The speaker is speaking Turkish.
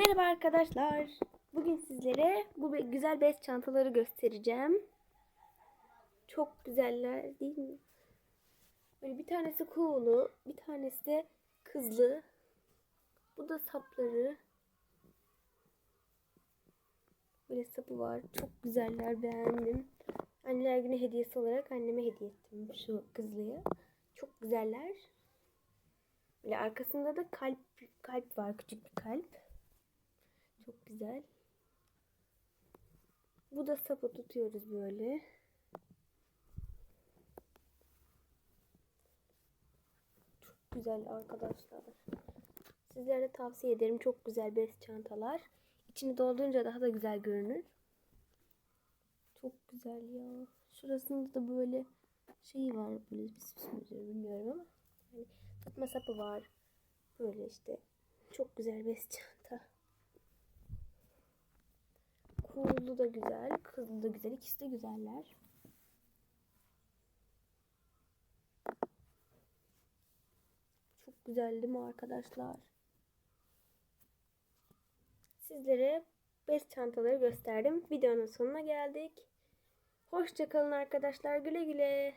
Merhaba arkadaşlar. Bugün sizlere bu güzel bez çantaları göstereceğim. Çok güzeller değil mi? Böyle bir tanesi kuğulu, bir tanesi de kızlı. Bu da sapları. Böyle sapı var. Çok güzeller beğendim. Anneler günü hediyesi olarak anneme hediye ettim şu kızlıyı. Çok güzeller. Böyle arkasında da kalp kalp var. Küçük bir kalp. Çok güzel. Bu da sapı tutuyoruz böyle. Çok güzel arkadaşlar. Sizlere tavsiye ederim. Çok güzel bez çantalar. İçini doldurunca daha da güzel görünür. Çok güzel ya. Şurasında da böyle şey var. Böyle bir süsümüzü bilmiyorum ama. Yani tutma sapı var. Böyle işte. Çok güzel bez çanta. Kuğulu da güzel, kızlı da güzel. İkisi de güzeller. Çok güzel değil mi arkadaşlar? Sizlere bez çantaları gösterdim. Videonun sonuna geldik. Hoşçakalın arkadaşlar. Güle güle.